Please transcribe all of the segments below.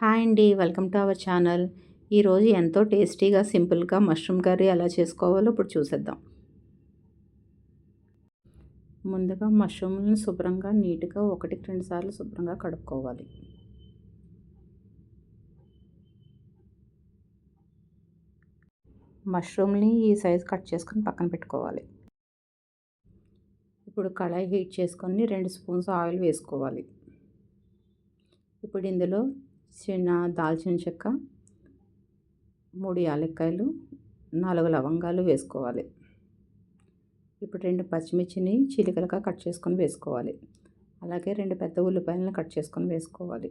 Hi అండి welcome to our channel. ఈరోజు ఎంతో టేస్టీగా సింపుల్గా మష్రూమ్ కర్రీ ఎలా చేసుకోవాలో ఇప్పుడు చూసేద్దాం. ముందుగా మష్రూమ్లను శుభ్రంగా నీట్గా ఒకటికి రెండు సార్లు శుభ్రంగా కడుక్కోవాలి. మష్రూమ్ని ఈ సైజ్ కట్ చేసుకొని పక్కన పెట్టుకోవాలి. ఇప్పుడు కళాయి హీట్ చేసుకొని రెండు స్పూన్స్ ఆయిల్ వేసుకోవాలి. ఇప్పుడు ఇందులో చిన్న దాల్చిన చెక్క మూడు యాలక్కాయలు నాలుగు లవంగాలు వేసుకోవాలి. ఇప్పుడు రెండు పచ్చిమిర్చిని చిలికలుగా కట్ చేసుకొని వేసుకోవాలి. అలాగే రెండు పెద్ద ఉల్లిపాయలను కట్ చేసుకొని వేసుకోవాలి.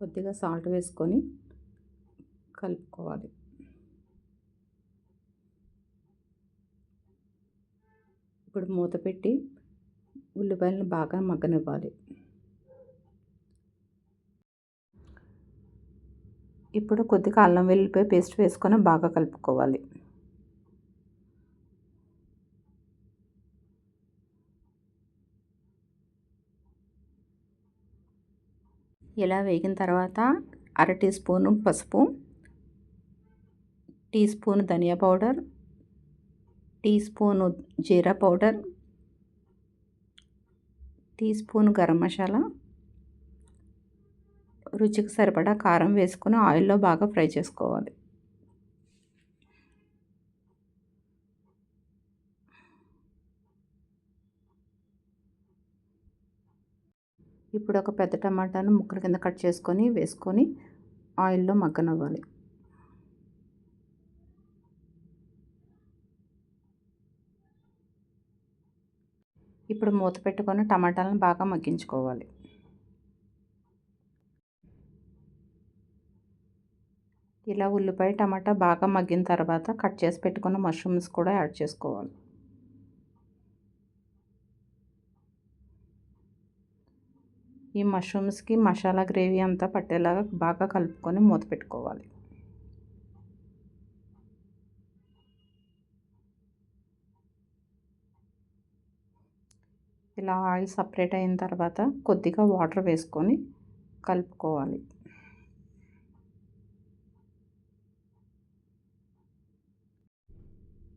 కొద్దిగా సాల్ట్ వేసుకొని కలుపుకోవాలి. ఇప్పుడు మూత పెట్టి ఉల్లిపాయలను బాగా మగ్గనివ్వాలి. ఇప్పుడు కొద్దిగా అల్లం వెల్లిపాయ పేస్ట్ వేసుకొని బాగా కలుపుకోవాలి. ఇలా వేగిన తర్వాత అర టీ స్పూను పసుపు teaspoon dhania powder teaspoon jeera powder teaspoon garam masala రుచికి సరిపడా కారం వేసుకొని ఆయిల్లో బాగా ఫ్రై చేసుకోవాలి. ఇప్పుడు ఒక పెద్ద టమాటాను ముక్కల కింద కట్ చేసుకొని వేసుకొని ఆయిల్లో మగ్గనవ్వాలి. ఇప్పుడు మూత పెట్టుకొని టమాటాలను బాగా మగ్గించుకోవాలి. ఇలా ఉల్లిపాయ టమాటా బాగా మగ్గిన తర్వాత కట్ చేసి పెట్టుకున్న మష్రూమ్స్ కూడా యాడ్ చేసుకోవాలి. ఈ మష్రూమ్స్కి మసాలా గ్రేవీ అంతా పట్టేలాగా బాగా కలుపుకొని మూత పెట్టుకోవాలి. ఇలా ఆయిల్ సపరేట్ అయిన తర్వాత కొద్దిగా వాటర్ వేసుకొని కలుపుకోవాలి.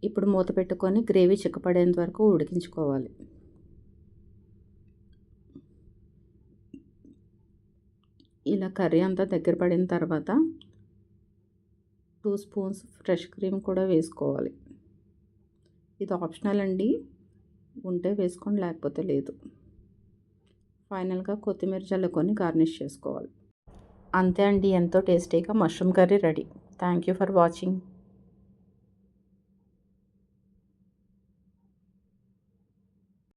ఇప్పుడు మూత పెట్టుకొని గ్రేవీ చిక్కపడేంత వరకు ఉడికించుకోవాలి. ఇలా కర్రీ అంతా దగ్గర పడిన తర్వాత టూ స్పూన్స్ ఫ్రెష్ క్రీమ్ కూడా వేసుకోవాలి. ఇది ఆప్షనల్ అండి. ఉంటే వేసుకోండి లేకపోతే లేదు. ఫైనల్గా కొత్తిమీర చల్లుకొని గార్నిష్ చేసుకోవాలి. అంతే అండి. ఎంతో టేస్టీగా mushroom curry ready. Thank you for watching.